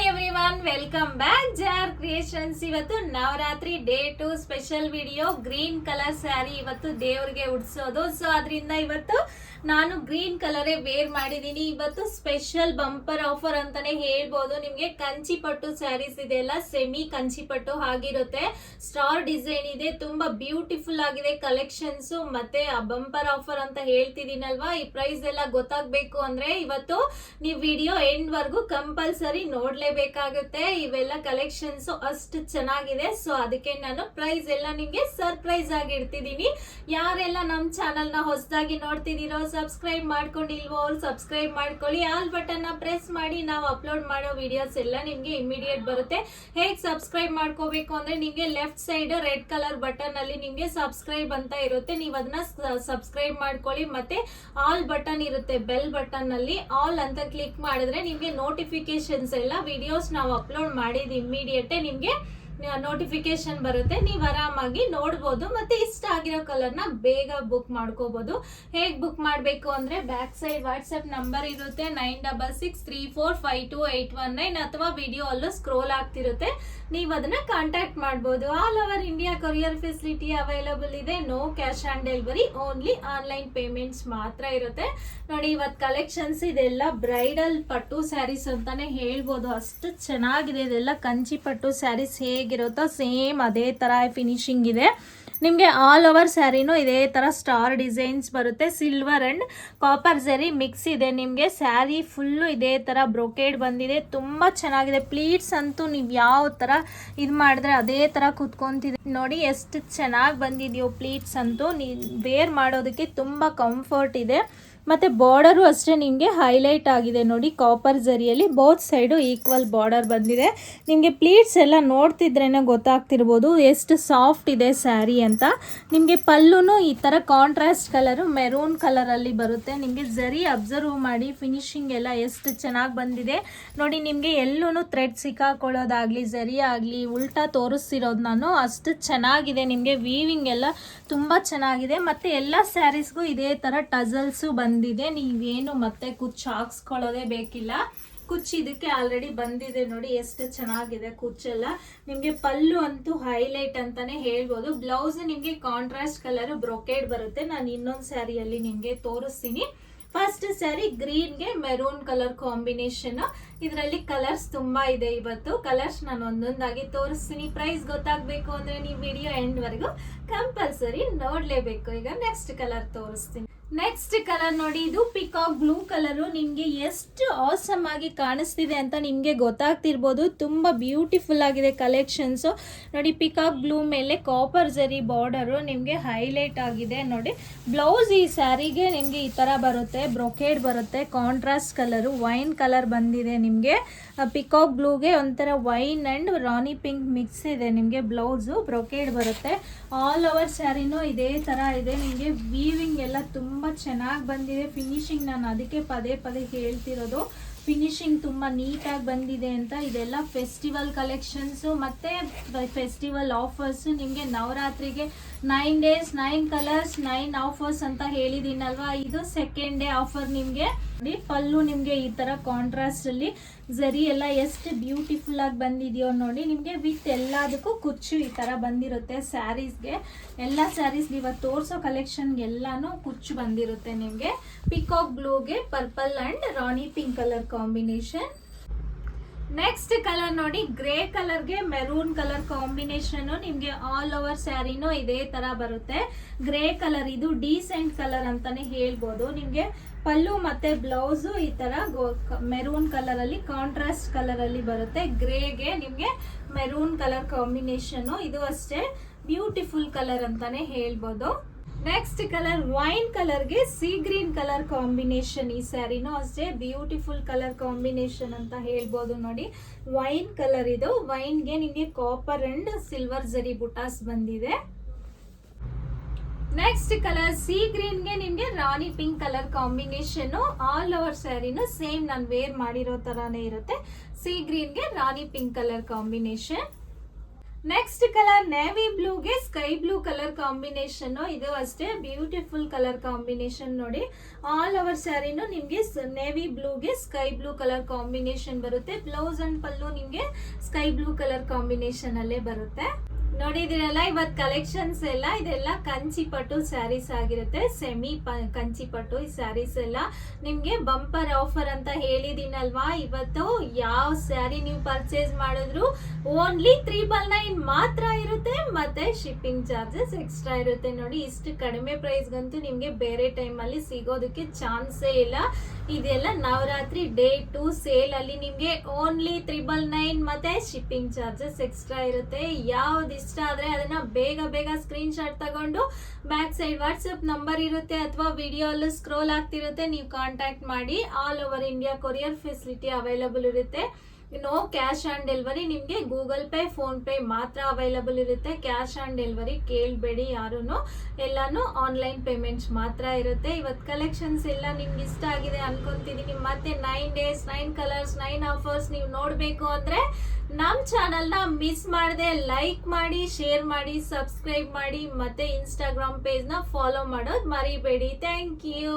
Hi everyone welcome back jar creations ಇವತ್ತು Navratri day two special video green colour sari ಇವತ್ತು ದೇವ್ರಿಗೆ ಉಡ್ಸೋದು so ಅದರಿಂದ ಇವತ್ತು ನಾನು ಗ್ರೀನ್ ಕಲರೇ ವೇರ್ ಮಾಡಿದ್ದೀನಿ ಇವತ್ತು ಸ್ಪೆಷಲ್ ಬಂಪರ್ ಆಫರ್ ಅಂತಾನೆ ಹೇಳ್ಬೋದು ನಿಮಗೆ ಕಂಚಿಪಟ್ಟು ಸ್ಯಾರೀಸ್ ಇದೆ ಇದೆಲ್ಲ ಸೆಮಿ ಕಂಚಿಪಟ್ಟು ಆಗಿರುತ್ತೆ ಸ್ಟಾರ್ ಡಿಸೈನ್ ಇದೆ ತುಂಬಾ ಬ್ಯೂಟಿಫುಲ್ ಆಗಿದೆ ಕಲೆಕ್ಷನ್ಸ್ ಮತ್ತೆ ಆ ಬಂಪರ್ ಆಫರ್ ಅಂತ ಹೇಳ್ತಿದ್ದೀನಲ್ವಾ ಈ ಪ್ರೈಸ್ ಎಲ್ಲ ಗೊತ್ತಾಗ್ಬೇಕು ಅಂದ್ರೆ ಇವತ್ತು ನೀವು ವಿಡಿಯೋ ಎಂಡ್ ವರ್ಗು ಕಂಪಲ್ಸರಿ ನೋಡ್ಲೇಬೇಕಾಗುತ್ತೆ ಇವೆಲ್ಲ ಕಲೆಕ್ಷನ್ಸ್ ಅಷ್ಟು ಚೆನ್ನಾಗಿದೆ. ಸೊ ಅದಕ್ಕೆ ನಾನು ಪ್ರೈಸ್ ಎಲ್ಲ ನಿಮ್ಗೆ ಸರ್ಪ್ರೈಸ್ ಆಗಿ ಇರ್ತಿದೀನಿ ಯಾರೆಲ್ಲ ನಮ್ಮ ನ ಹೊಸದಾಗಿ ನೋಡ್ತಿದ್ದೀರೋ ಸಬ್ಸ್ಕ್ರೈಬ್ ಮಾಡ್ಕೊಂಡಿಲ್ವೋ ಅವ್ರು ಸಬ್ಸ್ಕ್ರೈಬ್ ಮಾಡ್ಕೊಳ್ಳಿ. ಆಲ್ ಬಟನ್ನ ಪ್ರೆಸ್ ಮಾಡಿ, ನಾವು ಅಪ್ಲೋಡ್ ಮಾಡೋ ವಿಡಿಯೋಸ್ ಎಲ್ಲ ನಿಮ್ಗೆ ಇಮಿಡಿಯೇಟ್ ಬರುತ್ತೆ. ಹೇಗೆ ಸಬ್ಸ್ಕ್ರೈಬ್ ಮಾಡ್ಕೋಬೇಕು ಅಂದ್ರೆ ನಿಮ್ಗೆ left side red colour button ಅಲ್ಲಿ ನಿಮ್ಗೆ ಸಬ್ಸ್ಕ್ರೈಬ್ ಅಂತ ಇರುತ್ತೆ. ನೀವು ಅದನ್ನ ಸಬ್ಸ್ಕ್ರೈಬ್ ಮಾಡ್ಕೊಳ್ಳಿ. ಮತ್ತೆ ಆಲ್ ಬಟನ್ ಇರುತ್ತೆ ಬೆಲ್ ಬಟನ್ ಅಲ್ಲಿ. ಆಲ್ ಅಂತ ಕ್ಲಿಕ್ ಮಾಡಿದ್ರೆ ನಿಮ್ಗೆ ನೋಟಿಫಿಕೇಶನ್ಸ್ ಎಲ್ಲ ವಿಡಿಯೋಸ್ ನಾವು ಅಪ್ಲೋಡ್ ಮಾಡಿದ ಇಮಿಡಿಯೇಟ್ ನಿಮ್ಗೆ ನೋಟಿಫಿಕೇಶನ್ ಬರುತ್ತೆ. ನೀವು ಆರಾಮಾಗಿ ನೋಡ್ಬೋದು. ಮತ್ತೆ ಇಷ್ಟ ಆಗಿರೋ ಕಲರ್ನ ಬೇಗ ಬುಕ್ ಮಾಡ್ಕೋಬಹುದು ಹೇಗ್ ಬುಕ್ ಮಾಡಬೇಕು ಅಂದ್ರೆ ಬ್ಯಾಕ್ ಸೈಡ್ ವಾಟ್ಸ್ಆಪ್ ನಂಬರ್ ಇರುತ್ತೆ nine double six three four five two eight one nine ಅಥವಾ ವಿಡಿಯೋ ಅಲ್ಲೂ ಸ್ಕ್ರೋಲ್ ಆಗ್ತಿರುತ್ತೆ. ನೀವು ಅದನ್ನ ಕಾಂಟ್ಯಾಕ್ಟ್ ಮಾಡ್ಬೋದು. All over India courier facility available ಇದೆ. No cash on delivery only online payments ಮಾತ್ರ ಇರುತ್ತೆ. ನೋಡಿ ಇವತ್ತು ಕಲೆಕ್ಷನ್ಸ್ ಇದೆಲ್ಲ ಬ್ರೈಡಲ್ ಪಟ್ಟು ಸ್ಯಾರೀಸ್ ಅಂತಾನೆ ಹೇಳ್ಬೋದು. ಅಷ್ಟು ಚೆನ್ನಾಗಿದೆ. ಇದೆಲ್ಲ ಕಂಚಿ ಪಟ್ಟು ಸ್ಯಾರೀಸ್ ಹೇಗಿರುತ್ತೋ ಸೇಮ್ ಅದೇ ಥರ ಫಿನಿಶಿಂಗ್ ಇದೆ. ನಿಮಗೆ ಆಲ್ ಓವರ್ ಸ್ಯಾರಿನೂ ಇದೇ ಥರ ಸ್ಟಾರ್ ಡಿಸೈನ್ಸ್ ಬರುತ್ತೆ. Silver and copper zari mix ಇದೆ ನಿಮಗೆ. ಸ್ಯಾರಿ ಫುಲ್ಲು ಇದೇ ಥರ ಬ್ರೊಕೇಡ್ ಬಂದಿದೆ. ತುಂಬ ಚೆನ್ನಾಗಿದೆ. ಪ್ಲೀಟ್ಸ್ ಅಂತೂ ನೀವು ಯಾವ ಥರ ಇದು ಮಾಡಿದ್ರೆ ಅದೇ ಥರ ಕುತ್ಕೊಂತಿದೆ, ನೋಡಿ ಎಷ್ಟು ಚೆನ್ನಾಗಿ ಬಂದಿದೆಯೋ ಪ್ಲೀಟ್ಸ್ ಅಂತೂ ನೀವು ವೇರ್ ಮಾಡೋದಕ್ಕೆ ತುಂಬ ಕಂಫರ್ಟ್ ಇದೆ. ಮತ್ತು ಬಾರ್ಡರು ಅಷ್ಟೇ ನಿಮಗೆ ಹೈಲೈಟ್ ಆಗಿದೆ ನೋಡಿ ಕಾಪರ್ ಜರಿಯಲ್ಲಿ ಬೋತ್ ಸೈಡು ಈಕ್ವಲ್ ಬಾರ್ಡರ್ ಬಂದಿದೆ. ನಿಮಗೆ ಪ್ಲೀಟ್ಸ್ ಎಲ್ಲ ನೋಡ್ತಿದ್ರೇ ಗೊತ್ತಾಗ್ತಿರ್ಬೋದು, ಎಷ್ಟು ಸಾಫ್ಟ್ ಇದೆ ಸ್ಯಾರಿ ಅಂತ. ನಿಮಗೆ ಪಲ್ಲೂ ಈ ಥರ ಕಾಂಟ್ರಾಸ್ಟ್ ಕಲರು ಮೆರೂನ್ ಕಲರಲ್ಲಿ ಬರುತ್ತೆ. ನಿಮಗೆ ಜರಿ ಅಬ್ಸರ್ವ್ ಮಾಡಿ ಫಿನಿಶಿಂಗ್ ಎಲ್ಲ ಎಷ್ಟು ಚೆನ್ನಾಗಿ ಬಂದಿದೆ. ನೋಡಿ, ನಿಮಗೆ ಎಲ್ಲೂ ಥ್ರೆಡ್ ಸಿಕ್ಕಾಕೊಳ್ಳೋದಾಗಲಿ ಜರಿ ಆಗಲಿ, ಉಲ್ಟಾ ತೋರಿಸ್ತಿರೋದು ನಾನು ಅಷ್ಟು ಚೆನ್ನಾಗಿದೆ. ನಿಮಗೆ ವೀವಿಂಗ್ ಎಲ್ಲ ತುಂಬ ಚೆನ್ನಾಗಿದೆ. ಮತ್ತು ಎಲ್ಲ ಸ್ಯಾರೀಸ್ಗೂ ಇದೇ ಥರ ಟಜಲ್ಸು ಬಂದಿದೆ ನೀವೇನು ಮತ್ತೆ ಕುಚ್ಚು ಹಾಕ್ಸ್ಕೊಳ್ಳೋದೇ ಬೇಕಿಲ್ಲ. ಕುಚ್ಚು ಇದಕ್ಕೆ ಆಲ್ರೆಡಿ ಬಂದಿದೆ ನೋಡಿ, ಎಷ್ಟು ಚೆನ್ನಾಗಿದೆ ಕುಚ್ಚೆಲ್ಲ ನಿಮಗೆ ಪಲ್ಲು ಅಂತೂ ಹೈಲೈಟ್ ಅಂತಾನೆ ಹೇಳ್ಬೋದು. ಬ್ಲೌಸ್ ನಿಮಗೆ ಕಾಂಟ್ರಾಸ್ಟ್ ಕಲರ್ ಬ್ರೊಕೇಡ್ ಬರುತ್ತೆ. ನಾನು ಇನ್ನೊಂದು ಸ್ಯಾರಿಯಲ್ಲಿ ನಿಮಗೆ ತೋರಿಸ್ತೀನಿ. ಫಸ್ಟ್ ಸ್ಯಾರಿ ಗ್ರೀನ್ಗೆ ಮೆರೂನ್ ಕಲರ್ ಕಾಂಬಿನೇಷನ್ ಇದರಲ್ಲಿ ಕಲರ್ಸ್ ತುಂಬಾ ಇದೆ ಇವತ್ತು. ಕಲರ್ಸ್ ನಾನು ಒಂದೊಂದಾಗಿ ತೋರಿಸ್ತೀನಿ. ಪ್ರೈಸ್ ಗೊತ್ತಾಗಬೇಕು ಅಂದ್ರೆ ನೀವು ವಿಡಿಯೋ ಎಂಡ್ ವರೆಗೂ ಕಂಪಲ್ಸರಿ ನೋಡ್ಲೇಬೇಕು. ಈಗ ನೆಕ್ಸ್ಟ್ ಕಲರ್ ತೋರಿಸ್ತೀನಿ. ನೆಕ್ಸ್ಟ್ ಕಲರ್ ನೋಡಿ, ಇದು ಪಿಕಾಕ್ ಬ್ಲೂ ಕಲರು ನಿಮಗೆ ಎಷ್ಟು ಆಸಮ್ ಆಗಿ ಕಾಣಿಸ್ತಿದೆ ಅಂತ ನಿಮಗೆ ಗೊತ್ತಾಗ್ತಿರ್ಬೋದು. ತುಂಬ ಬ್ಯೂಟಿಫುಲ್ ಆಗಿದೆ ಕಲೆಕ್ಷನ್ಸು ನೋಡಿ ಪಿಕಾಕ್ ಬ್ಲೂ ಮೇಲೆ ಕಾಪರ್ ಜರಿ ಬಾರ್ಡರು ನಿಮಗೆ ಹೈಲೈಟ್ ಆಗಿದೆ. ನೋಡಿ ಬ್ಲೌಸ್ ಈ ಸ್ಯಾರಿಗೆ ನಿಮಗೆ ಈ ಥರ ಬರುತ್ತೆ. ಬ್ರೊಕೇಡ್ ಬರುತ್ತೆ. ಕಾಂಟ್ರಾಸ್ಟ್ ಕಲರು ವೈನ್ ಕಲರ್ ಬಂದಿದೆ ನಿಮಗೆ. ಪಿಕಾಕ್ ಬ್ಲೂಗೆ ಒಂಥರ wine and rani pink mix ಇದೆ ನಿಮಗೆ ಬ್ಲೌಸು ಬ್ರೊಕೇಡ್ ಬರುತ್ತೆ. ಆಲ್ ಓವರ್ ಸ್ಯಾರಿನೂ ಇದೇ ಥರ ಇದೆ. ನಿಮಗೆ ವೀವಿಂಗ್ ಎಲ್ಲ ತುಂಬ ಚೆನ್ನಾಗಿ ಬಂದಿದೆ ಫಿನಿಶಿಂಗ್ ನಾನು ಅದಕ್ಕೆ ಪದೇ ಪದೇ ಹೇಳ್ತಿರೋದು. ಫಿನಿಶಿಂಗ್ ತುಂಬ ನೀಟಾಗಿ ಬಂದಿದೆ ಅಂತ. ಇದೆಲ್ಲ ಫೆಸ್ಟಿವಲ್ ಕಲೆಕ್ಷನ್ಸು ಮತ್ತು ಫೆಸ್ಟಿವಲ್ ಆಫರ್ಸ್ ನಿಮಗೆ ನವರಾತ್ರಿಗೆ nine days nine colours nine offers ಅಂತ ಹೇಳಿದ್ದೀನಲ್ವಾ? ಇದು ಸೆಕೆಂಡ್ ಡೇ ಆಫರ್ ನಿಮಗೆ. ಪಲ್ಲು ನಿಮಗೆ ಈ ತರ ಕಾಂಟ್ರಾಸ್ಟ್ ಅಲ್ಲಿ ಜರಿ ಎಲ್ಲ ಎಷ್ಟು ಬ್ಯೂಟಿಫುಲ್ ಆಗಿ ಬಂದಿದೆಯೋ ನೋಡಿ, ನಿಮಗೆ ವಿತ್ ಎಲ್ಲದಕ್ಕೂ ಕುಚ್ಚು ಈ ತರ ಬಂದಿರುತ್ತೆ ಸ್ಯಾರೀಸ್ಗೆ ಎಲ್ಲ ಸ್ಯಾರೀಸ್ ಇವತ್ತು ತೋರಿಸೋ ಕಲೆಕ್ಷನ್ ಎಲ್ಲಾನು ಕುಚ್ಚು ಬಂದಿರುತ್ತೆ ನಿಮಗೆ. Peacock ಬ್ಲೂಗೆ purple and rani pink colour combination next colour ನೋಡಿ ಗ್ರೇ ಕಲರ್ಗೆ ಮೆರೂನ್ ಕಲರ್ ಕಾಂಬಿನೇಷನ್ ನಿಮಗೆ ಆಲ್ ಓವರ್ ಸ್ಯಾರಿನೂ ಇದೇ ತರ ಬರುತ್ತೆ. ಗ್ರೇ ಕಲರ್ ಇದು ಡೀಸೆಂಟ್ ಕಲರ್ ಅಂತಾನೆ ಹೇಳ್ಬೋದು. ನಿಮಗೆ ಪಲ್ಲು ಮತ್ತೆ ಬ್ಲೌಸು ಈ ತರ ಮೆರೂನ್ ಕಲರ್ ಅಲ್ಲಿ ಕಾಂಟ್ರಾಸ್ಟ್ ಕಲರ್ ಅಲ್ಲಿ ಬರುತ್ತೆ. ಗ್ರೇಗೆ ನಿಮಗೆ ಮೆರೂನ್ ಕಲರ್ ಕಾಂಬಿನೇಷನ್ ಇದು ಅಷ್ಟೇ. ಬ್ಯೂಟಿಫುಲ್ ಕಲರ್ ಅಂತಾನೆ ಹೇಳ್ಬೋದು. ನೆಕ್ಸ್ಟ್ ಕಲರ್ ವೈನ್ ಕಲರ್ಗೆ ಸಿ ಗ್ರೀನ್ ಕಲರ್ ಕಾಂಬಿನೇಷನ್ ಈ ಸ್ಯಾರಿನೂ ಅಷ್ಟೇ ಬ್ಯೂಟಿಫುಲ್ ಕಲರ್ ಕಾಂಬಿನೇಷನ್ ಅಂತ ಹೇಳ್ಬೋದು ನೋಡಿ. ವೈನ್ ಕಲರ್ ಇದು. ವೈನ್ಗೆ ನಿಮಗೆ ಕಾಪರ್ ಅಂಡ್ ಸಿಲ್ವರ್ ಜರಿ ಬುಟಾಸ್ ಬಂದಿದೆ. ನೆಕ್ಸ್ಟ್ ಕಲರ್ ಸಿ ಗ್ರೀನ್ಗೆ ನಿಮಗೆ rani pink colour combination all over ಸ್ಯಾರಿನೂ same ನಾನು ವೇರ್ ಮಾಡಿರೋ ತರಾನೇ ಇರುತ್ತೆ. Sea ಗ್ರೀನ್ಗೆ rani pink colour combination next colour navy ಬ್ಲೂಗೆ sky blue colour combination ಇದು ಅಷ್ಟೇ ಬ್ಯೂಟಿಫುಲ್ ಕಲರ್ ಕಾಂಬಿನೇಷನ್ ನೋಡಿ. ಆಲ್ ಓವರ್ ಸ್ಯಾರಿನೂ ನಿಮಗೆ ನೇವಿ ಬ್ಲೂಗೆ ಸ್ಕೈ ಬ್ಲೂ ಕಲರ್ ಕಾಂಬಿನೇಷನ್ ಬರುತ್ತೆ. ಬ್ಲೌಸ್ ಅಂಡ್ ಪಲ್ಲು ನಿಮಗೆ ಸ್ಕೈ ಬ್ಲೂ ಕಲರ್ ಕಾಂಬಿನೇಷನ್ ಅಲ್ಲೇ ಬರುತ್ತೆ. ನೋಡಿದಿರಲ್ಲ ಇವತ್ತು ಕಲೆಕ್ಷನ್ಸ್ ಎಲ್ಲ, ಇದೆಲ್ಲ ಕಂಚಿ ಪಟ್ಟು ಸ್ಯಾರೀಸ್ ಆಗಿರುತ್ತೆ ಸೆಮಿ ಕಂಚಿ ಪಟ್ಟು ಈ ಸ್ಯಾರೀಸ್ ಎಲ್ಲ. ನಿಮಗೆ ಬಂಪರ್ ಆಫರ್ ಅಂತ ಹೇಳಿದೀನಲ್ವಾ ಇವತ್ತು ಯಾವ ಸ್ಯಾರಿ ನೀವು ಪರ್ಚೇಸ್ ಮಾಡಿದ್ರು ಓನ್ಲಿ ತ್ರಿಬಲ್ ನೈನ್ ಮಾತ್ರ ಇರುತ್ತೆ, ಮತ್ತೆ ಶಿಪ್ಪಿಂಗ್ ಚಾರ್ಜಸ್ ಎಕ್ಸ್ಟ್ರಾ ಇರುತ್ತೆ. ನೋಡಿ, ಇಷ್ಟು ಕಡಿಮೆ ಪ್ರೈಸ್ಗಂತೂ ನಿಮಗೆ ಬೇರೆ ಟೈಮಲ್ಲಿ ಸಿಗೋದಕ್ಕೆ ಚಾನ್ಸೇ ಇಲ್ಲ. ಇದೆಲ್ಲ ನವರಾತ್ರಿ ಡೇ ಟು ಸೇಲ್ ಅಲ್ಲಿ ನಿಮ್ಗೆ ಓನ್ಲಿ ತ್ರಿಬಲ್ ನೈನ್ ಮತ್ತೆ ಶಿಪ್ಪಿಂಗ್ ಚಾರ್ಜಸ್ ಎಕ್ಸ್ಟ್ರಾ ಇರುತ್ತೆ. ಯಾವ್ದು ಇಷ್ಟ ಆದರೆ ಅದನ್ನ ಬೇಗ ಬೇಗ ಸ್ಕ್ರೀನ್ ಶಾಟ್ ತಗೊಂಡು ಬ್ಯಾಕ್ ಸೈಡ್ ವಾಟ್ಸಪ್ ನಂಬರ್ ಇರುತ್ತೆ ಅಥವಾ ವಿಡಿಯೋ ಅಲ್ಲೂ ಸ್ಕ್ರೋಲ್ ಆಗ್ತಿರುತ್ತೆ, ನೀವು ಕಾಂಟ್ಯಾಕ್ಟ್ ಮಾಡಿ. All over India courier facility available ಇರುತ್ತೆ. ನೋ ಕ್ಯಾಶ್ ಆನ್ ಡೆಲಿವರಿ ನಿಮಗೆ ಗೂಗಲ್ ಪೇ ಫೋನ್ಪೇ ಮಾತ್ರ ಅವೈಲಬಲ್ ಇರುತ್ತೆ. ಕ್ಯಾಶ್ ಆನ್ ಡೆಲಿವರಿ ಕೇಳಬೇಡಿ ಯಾರೂ ಎಲ್ಲಾನು ಆನ್ಲೈನ್ ಪೇಮೆಂಟ್ಸ್ ಮಾತ್ರ ಇರುತ್ತೆ. ಇವತ್ತು ಕಲೆಕ್ಷನ್ಸ್ ಎಲ್ಲ ನಿಮ್ಗೆ ಇಷ್ಟ ಆಗಿದೆ ಅನ್ಕೊಂತಿದೀನಿ ಮತ್ತೆ nine days nine colours nine offers ನೀವು ನೋಡಬೇಕು ಅಂದ್ರೆ ನಮ್ಮ ಚಾನಲ್ನ ಮಿಸ್ ಮಾಡದೆ ಲೈಕ್ ಮಾಡಿ, ಶೇರ್ ಮಾಡಿ, ಸಬ್ಸ್ಕ್ರೈಬ್ ಮಾಡಿ ಮತ್ತೆ ಇನ್ಸ್ಟಾಗ್ರಾಮ್ ಪೇಜ್ನ ಫಾಲೋ ಮಾಡೋದು ಮರಿಬೇಡಿ. Thank you